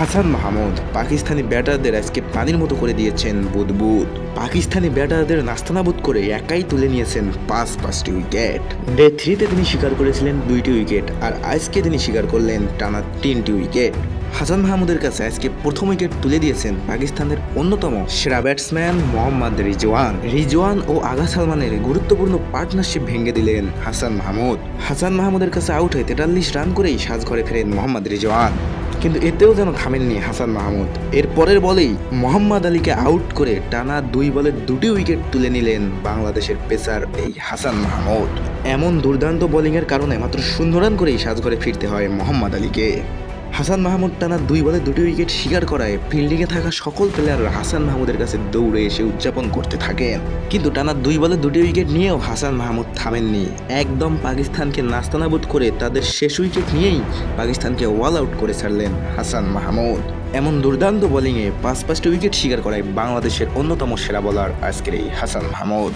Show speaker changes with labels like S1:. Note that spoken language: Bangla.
S1: হাসান মাহমুদ পাকিস্তানি ব্যাটারদের আজকে পানির মতো করে দিয়েছেন বুদবুদ। পাকিস্তানি ব্যাটারদের নাস্তানাবুদ করে একাই তুলে নিয়েছেন পাঁচ পাঁচটি উইকেট। ডে থ্রিতে তিনি শিকার করেছিলেন দুইটি উইকেট, আর আজকে তিনি শিকার করলেন টানা তিনটি উইকেট। হাসান মাহমুদের কাছে আজকে প্রথম উইকেট তুলে দিয়েছেন পাকিস্তানের অন্যতম সেরা ব্যাটসম্যান মোহাম্মদ রিজওয়ান। রিজওয়ান ও আগা সালমানের গুরুত্বপূর্ণ পার্টনারশিপ ভেঙে দিলেন হাসান মাহমুদ। হাসান মাহমুদের কাছে আউট হয়ে তেতাল্লিশ রান করেই সাজঘরে ফেরেন মোহাম্মদ রিজওয়ান। কিন্তু এতেও যেন থামেননি হাসান মাহমুদ। এর পরের বলেই মোহাম্মদ আলীকে আউট করে টানা দুই বলের দুটি উইকেট তুলে নিলেন বাংলাদেশের পেসার এই হাসান মাহমুদ। এমন দুর্দান্ত বোলিংয়ের কারণে মাত্র শূন্য রান করেই সাজঘরে ফিরতে হয় মোহাম্মদ আলীকে। হাসান মাহমুদ টানা দুই বলে দুটি উইকেট শিকার করায় ফিল্ডিংয়ে থাকা সকল প্লেয়াররা হাসান মাহমুদের কাছে দৌড়ে এসে উদযাপন করতে থাকেন। কিন্তু টানা দুই বলে দুটি উইকেট নিয়েও হাসান মাহমুদ থামেননি। একদম পাকিস্তানকে নাস্তানাবুদ করে তাদের শেষ উইকেট নিয়েই পাকিস্তানকে ওয়াল আউট করে ছাড়লেন হাসান মাহমুদ। এমন দুর্দান্ত বোলিংয়ে পাঁচ পাঁচটি উইকেট শিকার করায় বাংলাদেশের অন্যতম সেরা বোলার আজকের এই হাসান মাহমুদ।